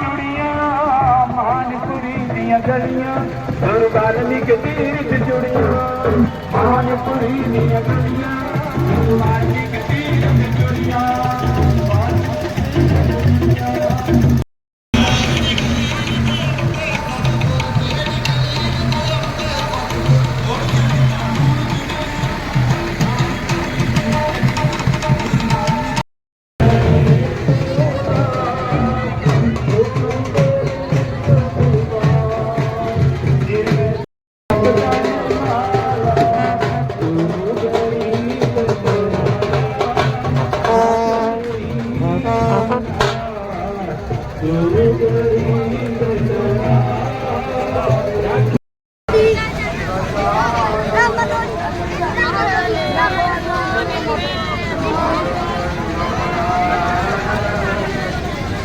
ਜੁੜੀਆਂ ਮਾਨਪੁਰੀ ਦੀਆਂ ਗਲੀਆਂ। ਗੁਰੂ ਬਾਲਮੀਕ ਤੀਰਥ ਜੁੜੀਆਂ ਮਾਨਪੁਰੀ ਦੀਆਂ ਗਲੀਆਂ।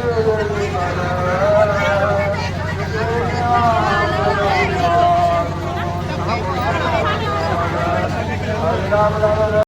아, 감사합니다.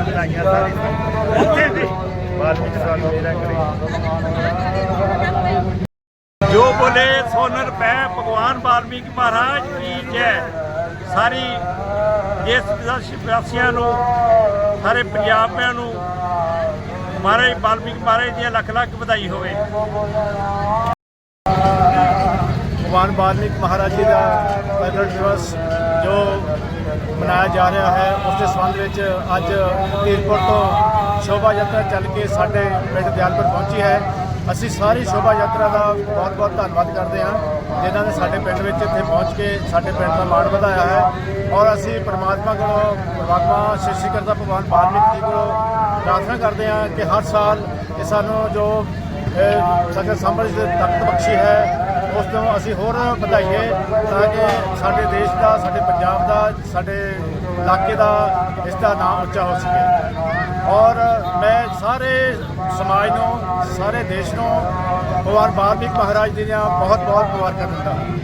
ਸਾਰੀ ਉੱਥੇ ਦੀ ਵਾਲਮੀਕ ਸਾਨੂੰ ਮੇਰਾ ਕਰੇ। ਜੋ ਬੋਲੇ ਸੋਨਰ ਪੈ ਭਗਵਾਨ ਵਾਲਮੀਕ ਮਹਾਰਾਜ ਕੀ ਜੈ। ਸਾਰੀ ਦੇਸ਼ ਵਾਸੀਆਂ ਨੂੰ ਸਾਰੇ ਪੰਜਾਬੀਆਂ ਨੂੰ ਮਹਾਰਾਜ ਵਾਲਮੀਕ ਮਹਾਰਾਜ ਦੀਆਂ ਲੱਖ ਲੱਖ ਵਧਾਈ ਹੋਵੇ। ਭਗਵਾਨ ਵਾਲਮੀਕ ਮਹਾਰਾਜ ਜੀ ਦਾ ਪ੍ਰਗਟ ਦਿਵਸ ਜੋ ਮਨਾਇਆ ਜਾ ਰਿਹਾ ਹੈ। ਉਸ ਦੇ ਸੰਬੰਧ ਵਿੱਚ ਅੱਜ ਕੀਰਤਪੁਰ ਤੋਂ ਸ਼ੋਭਾ ਯਾਤਰਾ ਚੱਲ ਕੇ ਸਾਡੇ ਪਿੰਡ ਦਿਆਲਪੁਰ ਪਹੁੰਚੀ ਹੈ। ਅਸੀਂ ਸਾਰੀ ਸ਼ੋਭਾ ਯਾਤਰਾ ਦਾ ਬਹੁਤ ਬਹੁਤ ਧੰਨਵਾਦ ਕਰਦੇ ਹਾਂ, ਜਿਨ੍ਹਾਂ ਨੇ ਸਾਡੇ ਪਿੰਡ ਵਿੱਚ ਇੱਥੇ ਪਹੁੰਚ ਕੇ ਸਾਡੇ ਪਿੰਡ ਦਾ ਮਾਣ ਵਧਾਇਆ ਹੈ। ਔਰ ਅਸੀਂ ਪ੍ਰਮਾਤਮਾ ਕੋਲੋਂ, ਪ੍ਰਮਾਤਮਾ ਸ਼੍ਰੀ ਕਰਦਾ ਭਗਵਾਨ ਵਾਲਮੀਕ ਜੀ ਕੋਲੋਂ ਪ੍ਰਾਰਥਨਾ ਕਰਦੇ ਹਾਂ ਕਿ ਹਰ ਸਾਲ ਇਹ ਸਾਨੂੰ ਜੋ, ਇਹ ਸਾਡੇ ਸਮਝ ਦੇ ਤਖਤ ਬਖਸ਼ੀ ਹੈ ਉਸ ਤੋਂ ਅਸੀਂ ਹੋਰ ਵਧਾਈਏ ਤਾਂ ਕਿ ਸਾਡੇ ਦੇਸ਼ ਦਾ, ਸਾਡੇ ਪੰਜਾਬ ਦਾ, ਸਾਡੇ ਇਲਾਕੇ ਦਾ ਇਸ ਦਾ ਨਾਮ ਉੱਚਾ ਹੋ ਸਕੇ। ਔਰ ਮੈਂ ਸਾਰੇ ਸਮਾਜ ਨੂੰ, ਸਾਰੇ ਦੇਸ਼ ਨੂੰ ਭਗਵਾਨ ਵਾਲਮੀਕ ਮਹਾਰਾਜ ਜੀ ਦੀਆਂ ਬਹੁਤ ਬਹੁਤ ਮੁਬਾਰਕਾਂ ਦਿੰਦਾ।